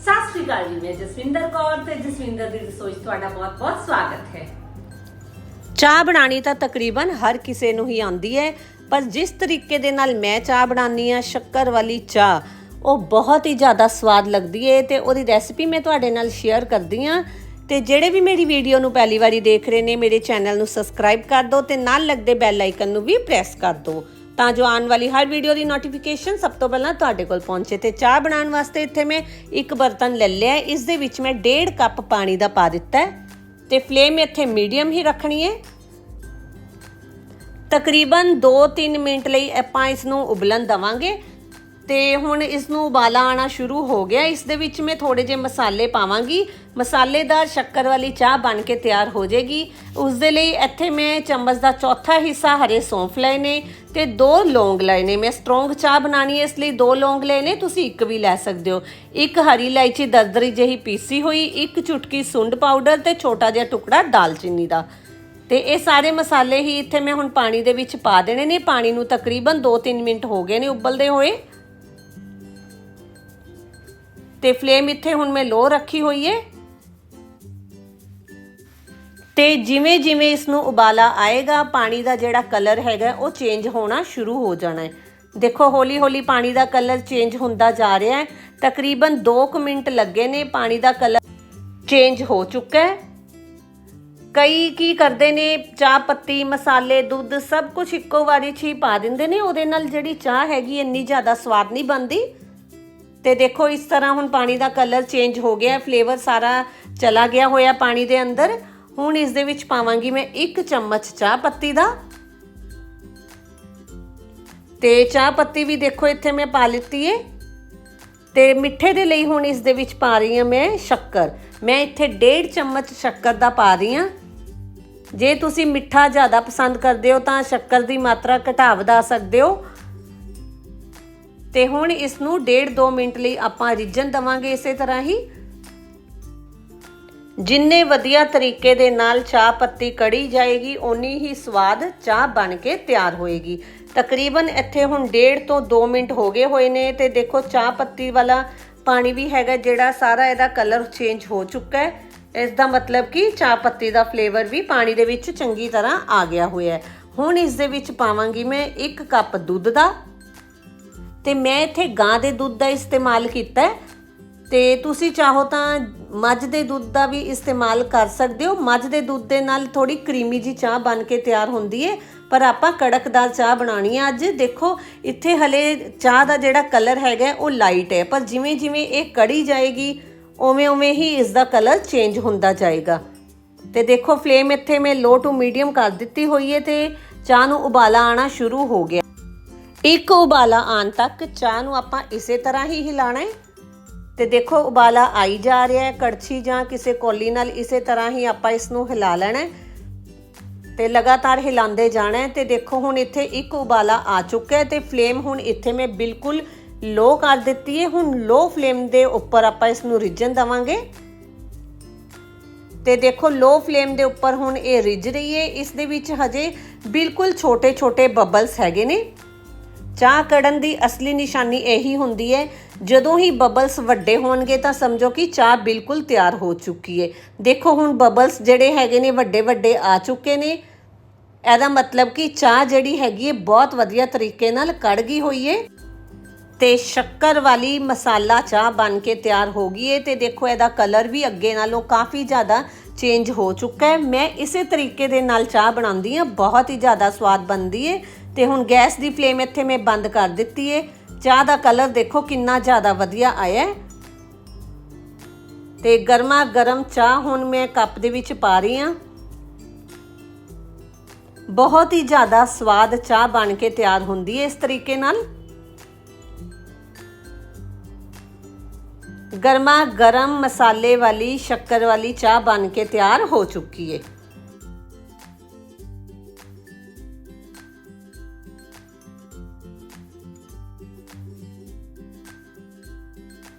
ਸਤਿ ਸ਼੍ਰੀ ਅਕਾਲ ਜੀ, ਮੈਂ ਜਸਵਿੰਦਰ ਕੌਰ ਤੇ ਜਸਵਿੰਦਰ ਦੀ ਰਸੋਈ 'ਚ ਤੁਹਾਡਾ ਬਹੁਤ-ਬਹੁਤ ਸਵਾਗਤ ਹੈ। ਚਾਹ ਬਣਾਣੀ ਤਾਂ ਤਕਰੀਬਨ ਹਰ ਕਿਸੇ ਨੂੰ ਹੀ ਆਉਂਦੀ ਹੈ, ਪਰ ਜਿਸ ਤਰੀਕੇ ਦੇ ਨਾਲ ਮੈਂ ਚਾਹ ਬਣਾਉਣੀ ਆ ਸ਼ੱਕਰ ਵਾਲੀ ਚਾਹ, ਉਹ ਬਹੁਤ ਹੀ ਜ਼ਿਆਦਾ ਸਵਾਦ ਲੱਗਦੀ ਹੈ ਤੇ ਉਹਦੀ ਰੈਸਪੀ ਮੈਂ ਤੁਹਾਡੇ ਨਾਲ ਸ਼ੇਅਰ ਕਰਦੀ ਆ ਤੇ ਜਿਹੜੇ ਵੀ ਮੇਰੀ ਵੀਡੀਓ ਨੂੰ ਪਹਿਲੀ ਵਾਰੀ ਦੇਖ ਰਹੇ ਨੇ, ਮੇਰੇ ਚੈਨਲ ਨੂੰ ਸਬਸਕ੍ਰਾਈਬ ਕਰ ਦਿਓ ਤੇ ਨਾਲ ਲੱਗਦੇ ਬੈਲ ਆਈਕਨ ਨੂੰ ਵੀ ਪ੍ਰੈਸ ਕਰ ਦਿਓ। ਤਾਂ ਜੋ ਆਉਣ ਵਾਲੀ ਹਰ ਵੀਡੀਓ ਦੀ ਨੋਟੀਫਿਕੇਸ਼ਨ ਸਭ ਤੋਂ ਪਹਿਲਾਂ ਤੁਹਾਡੇ ਕੋਲ ਪਹੁੰਚੇ ਤੇ ਚਾਹ ਬਣਾਉਣ ਵਾਸਤੇ ਇੱਥੇ ਮੈਂ ਇੱਕ ਬਰਤਨ ਲੈ ਲਿਆ ਇਸ ਦੇ ਵਿੱਚ ਮੈਂ 1.5 ਕੱਪ ਪਾਣੀ ਦਾ ਪਾ ਦਿੱਤਾ ਹੈ ਤੇ ਫਲੇਮ ਇੱਥੇ ਮੀਡੀਅਮ ਹੀ ਰੱਖਣੀ ਹੈ। ਤਕਰੀਬਨ 2-3 ਮਿੰਟ ਲਈ ਆਪਾਂ ਇਸ ਨੂੰ ਉਬਲਣ ਦਵਾਂਗੇ। ਤੇ ਹੁਣ ਇਸ ਨੂੰ ਉਬਾਲਾ ਆਣਾ ਸ਼ੁਰੂ ਹੋ ਗਿਆ। ਇਸ ਦੇ ਵਿੱਚ ਮੈਂ ਥੋੜੇ ਜਿਹੇ ਮਸਾਲੇ ਪਾਵਾਂਗੀ। ਮਸਾਲੇਦਾਰ ਸ਼ੱਕਰ ਵਾਲੀ ਚਾਹ ਬਣ ਕੇ ਤਿਆਰ ਹੋ ਜਾਏਗੀ। ਉਸ ਦੇ ਲਈ ਇੱਥੇ ਮੈਂ ਚਮਚ ਦਾ ਚੌਥਾ ਹਿੱਸਾ ਹਰੇ ਸੌਂਫ ਲਏ ਨੇ ਤੇ ਦੋ ਲੌਂਗ ਲਏ ਨੇ। ਮੈਂ ਸਟਰੋਂਗ ਚਾਹ ਬਣਾਣੀ ਹੈ, ਇਸ ਲਈ ਦੋ ਲੌਂਗ ਲਏ ਨੇ। ਤੁਸੀਂ ਇੱਕ ਵੀ ਲੈ ਸਕਦੇ ਹੋ। ਇੱਕ ਹਰੀ ਇਲਾਇਚੀ ਦਰਦਰੀ ਜਿਹੀ ਪੀਸੀ ਹੋਈ, ਇੱਕ ਚੁਟਕੀ ਸੁੰਡ ਪਾਊਡਰ ਤੇ ਛੋਟਾ ਜਿਹਾ ਟੁਕੜਾ ਦਾਲਚੀਨੀ ਦਾ। ਤੇ ਇਹ ਸਾਰੇ ਮਸਾਲੇ ਹੀ ਇੱਥੇ ਮੈਂ ਹੁਣ ਪਾਣੀ ਦੇ ਵਿੱਚ ਪਾ ਦੇਣੇ ਨੇ। ਪਾਣੀ ਨੂੰ ਤਕਰੀਬਨ 2-3 ਮਿੰਟ ਹੋ ਗਏ ਨੇ ਉਬਲਦੇ ਹੋਏ। ਤੇ ਫਲੇਮ ਇੱਥੇ ਹੁਣ ਮੈਂ ਲੋ ਰੱਖੀ ਹੋਈ ਏ। ਤੇ ਜਿਵੇਂ ਜਿਵੇਂ ਇਸ ਨੂੰ ਉਬਾਲਾ ਆਏਗਾ, ਪਾਣੀ ਦਾ ਜਿਹੜਾ ਕਲਰ ਹੈਗਾ, ਉਹ ਚੇਂਜ ਹੋਣਾ ਸ਼ੁਰੂ ਹੋ ਜਾਣਾ ਹੈ ਦੇਖੋ, ਹੌਲੀ ਹੌਲੀ ਪਾਣੀ ਦਾ ਕਲਰ ਚੇਂਜ ਹੁੰਦਾ ਜਾ ਰਿਹਾ ਹੈ ਤਕਰੀਬਨ 2 ਮਿੰਟ ਲੱਗੇ ਨੇ ਪਾਣੀ ਦਾ ਕਲਰ ਚੇਂਜ ਹੋ ਚੁੱਕਾ ਹੈ ਕਈ ਕੀ ਕਰਦੇ ਨੇ, ਚਾਹ ਪੱਤੀ, ਮਸਾਲੇ, ਦੁੱਧ ਸਭ ਕੁਝ ਇੱਕੋ ਵਾਰੀ 'ਚ ਹੀ ਪਾ ਦਿੰਦੇ ਨੇ। ਉਹਦੇ ਨਾਲ ਜਿਹੜੀ ਚਾਹ ਹੈਗੀ, ਇੰਨੀ ਜ਼ਿਆਦਾ ਸਵਾਦ ਨਹੀਂ ਬਣਦੀ। ਤੇ ਦੇਖੋ, ਇਸ ਤਰ੍ਹਾਂ ਹੁਣ ਪਾਣੀ ਦਾ ਕਲਰ ਚੇਂਜ ਹੋ ਗਿਆ ਫਲੇਵਰ ਸਾਰਾ ਚਲਾ ਗਿਆ ਹੋਇਆ ਪਾਣੀ ਦੇ ਅੰਦਰ। ਹੁਣ ਇਸ ਦੇ ਵਿੱਚ ਪਾਵਾਂਗੀ ਮੈਂ 1 ਚਮਚ ਚਾਹ ਪੱਤੀ ਦਾ। ਤੇ ਚਾਹ ਪੱਤੀ ਵੀ ਦੇਖੋ, ਇੱਥੇ ਮੈਂ ਪਾ ਲਿੱਤੀ ਏ। ਤੇ ਮਿੱਠੇ ਦੇ ਲਈ ਹੁਣ ਇਸ ਦੇ ਵਿੱਚ ਪਾ ਰਹੀ ਹਾਂ ਮੈਂ ਸ਼ੱਕਰ। ਮੈਂ ਇੱਥੇ 1.5 ਚਮਚ ਸ਼ੱਕਰ ਦਾ ਪਾ ਰਹੀ ਹਾਂ। ਜੇ ਤੁਸੀਂ ਮਿੱਠਾ ਜ਼ਿਆਦਾ ਪਸੰਦ ਕਰਦੇ ਹੋ ਤਾਂ ਸ਼ੱਕਰ ਦੀ ਮਾਤਰਾ ਘਟਾ ਵਧਾ ਸਕਦੇ ਹੋ। ਤੇ ਹੁਣ ਇਸ ਨੂੰ 1.5-2 ਮਿੰਟ ਲਈ ਆਪਾਂ ਰਿੱਝਣ ਦਵਾਂਗੇ ਇਸੇ ਤਰ੍ਹਾਂ ਹੀ। ਜਿੰਨੇ ਵਧੀਆ ਤਰੀਕੇ ਦੇ ਨਾਲ ਚਾਹ ਪੱਤੀ ਕੜੀ ਜਾਏਗੀ, ਓਨੀ ਹੀ ਸਵਾਦ ਚਾਹ ਬਣ ਕੇ ਤਿਆਰ ਹੋਏਗੀ। ਤਕਰੀਬਨ ਇੱਥੇ ਹੁਣ 1.5 ਤੋਂ 2 ਮਿੰਟ ਹੋ ਗਏ ਹੋਏ ਨੇ ਤੇ ਦੇਖੋ ਚਾਹ ਪੱਤੀ ਵਾਲਾ ਪਾਣੀ ਵੀ ਹੈਗਾ ਜਿਹੜਾ ਸਾਰਾ ਇਹਦਾ ਕਲਰ ਚੇਂਜ ਹੋ ਚੁੱਕਾ ਹੈ। ਇਸ ਦਾ ਮਤਲਬ ਕਿ ਚਾਹ ਪੱਤੀ ਦਾ ਫਲੇਵਰ ਵੀ ਪਾਣੀ ਦੇ ਵਿੱਚ ਚੰਗੀ ਤਰ੍ਹਾਂ ਆ ਗਿਆ ਹੋਇਆ ਹੈ। ਹੁਣ ਇਸ ਦੇ ਵਿੱਚ ਪਾਵਾਂਗੀ ਮੈਂ 1 ਕੱਪ ਦੁੱਧ ਦਾ ਤੇ ਮੈਂ ਇੱਥੇ ਗਾਂ ਦੇ ਦੁੱਧ ਦਾ ਇਸਤੇਮਾਲ ਕੀਤਾ ਹੈ। ਤੇ ਤੁਸੀਂ ਚਾਹੋ ਤਾਂ ਮੱਝ ਦੇ ਦੁੱਧ ਦਾ ਵੀ ਇਸਤੇਮਾਲ ਕਰ ਸਕਦੇ ਹੋ। ਮੱਝ ਦੇ ਦੁੱਧ ਦੇ ਨਾਲ ਥੋੜੀ ਕਰੀਮੀ ਜੀ ਚਾਹ ਬਣ ਕੇ ਤਿਆਰ ਹੁੰਦੀ ਹੈ ਪਰ ਆਪਾਂ ਕੜਕਦਾਰ ਚਾਹ ਬਣਾਣੀ ਹੈ ਅੱਜ। ਦੇਖੋ, ਇੱਥੇ ਹਲੇ ਚਾਹ ਦਾ ਜਿਹੜਾ ਕਲਰ ਹੈਗਾ ਉਹ ਲਾਈਟ ਹੈ। ਪਰ ਜਿਵੇਂ ਜਿਵੇਂ ਇਹ ਕੜੀ ਜਾਏਗੀ, ਉਵੇਂ ਉਵੇਂ ਹੀ ਇਸ ਦਾ ਕਲਰ ਚੇਂਜ ਹੁੰਦਾ ਜਾਏਗਾ। ਤੇ ਦੇਖੋ, ਫਲੇਮ ਇੱਥੇ ਮੈਂ ਲੋ ਟੂ ਮੀਡੀਅਮ ਕਰ ਦਿੱਤੀ ਹੋਈ ਹੈ ਤੇ ਚਾਹ ਨੂੰ ਉਬਾਲਾ ਆਣਾ ਸ਼ੁਰੂ ਹੋ ਗਿਆ। ਇੱਕ ਉਬਾਲਾ ਆਉਣ ਤੱਕ ਚਾਹ ਨੂੰ ਆਪਾਂ ਇਸੇ ਤਰ੍ਹਾਂ ਹੀ ਹਿਲਾਣਾ ਹੈ। ਤੇ ਦੇਖੋ, ਉਬਾਲਾ ਆਈ ਜਾ ਰਿਹਾ ਹੈ, ਕੜਛੀ ਜਾਂ ਕਿਸੇ ਕੋਲੀ ਨਾਲ ਇਸੇ ਤਰ੍ਹਾਂ ਹੀ ਆਪਾਂ ਇਸ ਨੂੰ ਹਿਲਾ ਲੈਣਾ ਹੈ। ਤੇ ਲਗਾਤਾਰ ਹਿਲਾਉਂਦੇ ਜਾਣਾ ਹੈ। ਤੇ ਦੇਖੋ, ਹੁਣ ਇੱਥੇ ਇੱਕ ਉਬਾਲਾ ਆ ਚੁੱਕਾ ਹੈ ਤੇ ਫਲੇਮ ਹੁਣ ਇੱਥੇ ਮੈਂ ਬਿਲਕੁਲ ਲੋ ਕਰ ਦਿੱਤੀ ਹੈ। ਹੁਣ ਲੋ ਫਲੇਮ ਦੇ ਉੱਪਰ ਆਪਾਂ ਇਸ ਨੂੰ ਰਿੱਝਣ ਦਵਾਂਗੇ। ਤੇ ਦੇਖੋ, ਲੋ ਫਲੇਮ ਦੇ ਉੱਪਰ ਹੁਣ ਇਹ ਰਿੱਝ ਰਹੀ ਹੈ। ਇਸ ਦੇ ਵਿੱਚ ਹਜੇ ਬਿਲਕੁਲ ਛੋਟੇ-ਛੋਟੇ ਬਬਲਸ ਹੈਗੇ ਨੇ। ਚਾਹ ਕੜਨ ਦੀ ਅਸਲੀ ਨਿਸ਼ਾਨੀ ਇਹੀ ਹੁੰਦੀ ਹੈ ਜਦੋਂ ਹੀ ਬਬਲਸ ਵੱਡੇ ਹੋਣਗੇ ਤਾਂ ਸਮਝੋ ਕਿ ਚਾਹ ਬਿਲਕੁਲ ਤਿਆਰ ਹੋ ਚੁੱਕੀ ਹੈ ਦੇਖੋ ਹੁਣ ਬਬਲਸ ਜਿਹੜੇ ਹੈਗੇ ਨੇ, ਵੱਡੇ ਵੱਡੇ ਆ ਚੁੱਕੇ ਨੇ। ਇਹਦਾ ਮਤਲਬ ਕਿ ਚਾਹ ਜਿਹੜੀ ਹੈਗੀ ਹੈ ਬਹੁਤ ਵਧੀਆ ਤਰੀਕੇ ਨਾਲ ਕੜ ਗਈ ਹੋਈ ਹੈ ਤੇ ਸ਼ੱਕਰ ਵਾਲੀ ਮਸਾਲਾ ਚਾਹ ਬਣ ਕੇ ਤਿਆਰ ਹੋ ਗਈ ਹੈ ਤੇ ਦੇਖੋ ਇਹਦਾ ਕਲਰ ਵੀ ਅੱਗੇ ਨਾਲੋਂ ਕਾਫੀ ਜ਼ਿਆਦਾ ਚੇਂਜ ਹੋ ਚੁੱਕਾ ਹੈ ਮੈਂ ਇਸੇ ਤਰੀਕੇ ਦੇ ਨਾਲ ਚਾਹ ਬਣਾਉਂਦੀ ਹਾਂ, ਬਹੁਤ ਹੀ ਜ਼ਿਆਦਾ ਸਵਾਦ ਬਣਦੀ ਹੈ ਤੇ ਹੁਣ ਗੈਸ ਦੀ ਫਲੇਮ ਇੱਥੇ ਮੈਂ ਬੰਦ ਕਰ ਦਿੱਤੀ ਹੈ ਚਾਹ ਦਾ ਕਲਰ ਦੇਖੋ ਕਿੰਨਾ ਜ਼ਿਆਦਾ ਵਧੀਆ ਆਇਆ ਹੈ। ਤੇ ਗਰਮਾ ਗਰਮ ਚਾਹ ਹੁਣ ਮੈਂ ਕੱਪ ਦੇ ਵਿੱਚ ਪਾ ਰਹੀ ਹਾਂ। ਬਹੁਤ ਹੀ ਜ਼ਿਆਦਾ ਸਵਾਦ ਚਾਹ ਬਣ ਕੇ ਤਿਆਰ ਹੁੰਦੀ ਹੈ ਇਸ ਤਰੀਕੇ ਨਾਲ। ਗਰਮਾ ਗਰਮ ਮਸਾਲੇ ਵਾਲੀ ਸ਼ੱਕਰ ਵਾਲੀ ਚਾਹ ਬਣ ਕੇ ਤਿਆਰ ਹੋ ਚੁੱਕੀ ਹੈ